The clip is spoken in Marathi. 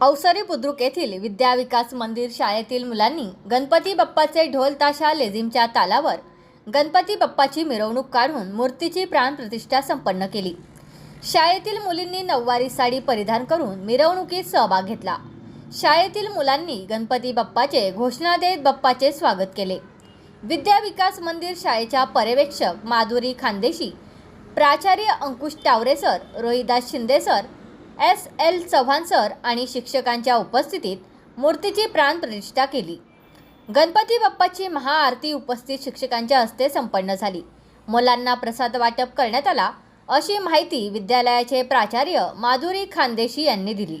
अवसरी बुद्रुक येथील विद्याविकास मंदिर शाळेतील मुलांनी गणपती बाप्पाचे ढोल ताशा लेझिमच्या तालावर गणपती बाप्पाची मिरवणूक काढून मूर्तीची प्राणप्रतिष्ठा संपन्न केली. शाळेतील मुलींनी नऊवारी साडी परिधान करून मिरवणुकीत सहभाग घेतला. शाळेतील मुलांनी गणपती बाप्पाचे घोषणा देत बाप्पाचे स्वागत केले. विद्याविकास मंदिर शाळेच्या पर्यवेक्षक माधुरी खानदेशी प्राचार्य Ankush Taware sir Rohidas Shinde sir S L Chavan sir आणि शिक्षकांच्या उपस्थितीत मूर्तीची प्राणप्रतिष्ठा केली. गणपती बाप्पाची महाआरती उपस्थित शिक्षकांच्या हस्ते संपन्न झाली. मुलांना प्रसाद वाटप करण्यात आला अशी माहिती विद्यालयाचे प्राचार्य माधुरी खानदेशी यांनी दिली.